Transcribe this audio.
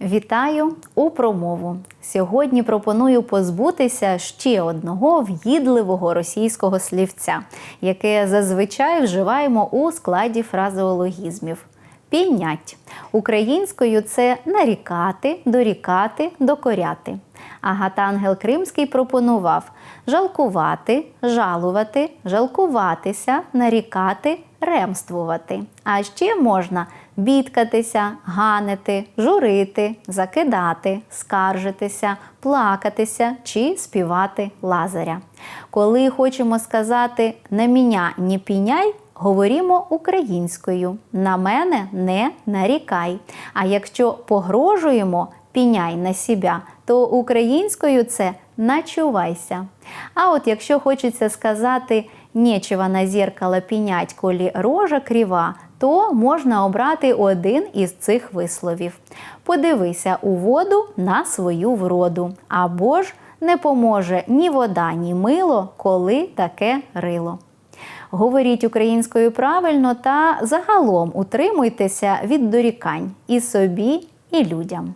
Вітаю у промову. Сьогодні пропоную позбутися ще одного в'їдливого російського слівця, яке зазвичай вживаємо у складі фразеологізмів. Пінять. Українською це нарікати, дорікати, докоряти. Агатангел Кримський пропонував жалкувати, жалувати, жалкуватися, нарікати, ремствувати. А ще можна бідкатися, ганити, журити, закидати, скаржитися, плакатися чи співати лазаря. Коли хочемо сказати «не міня, ні піняй, говоримо українською. На мене не нарікай. А якщо погрожуємо піняй на себе, то українською це начувайся. А от якщо хочеться сказати нечего на зеркало пінять, колі рожа кріва, то можна обрати один із цих висловів. Подивися у воду на свою вроду, або ж не поможе ні вода, ні мило, коли таке рило. Говоріть українською правильно та загалом утримуйтеся від дорікань і собі, і людям.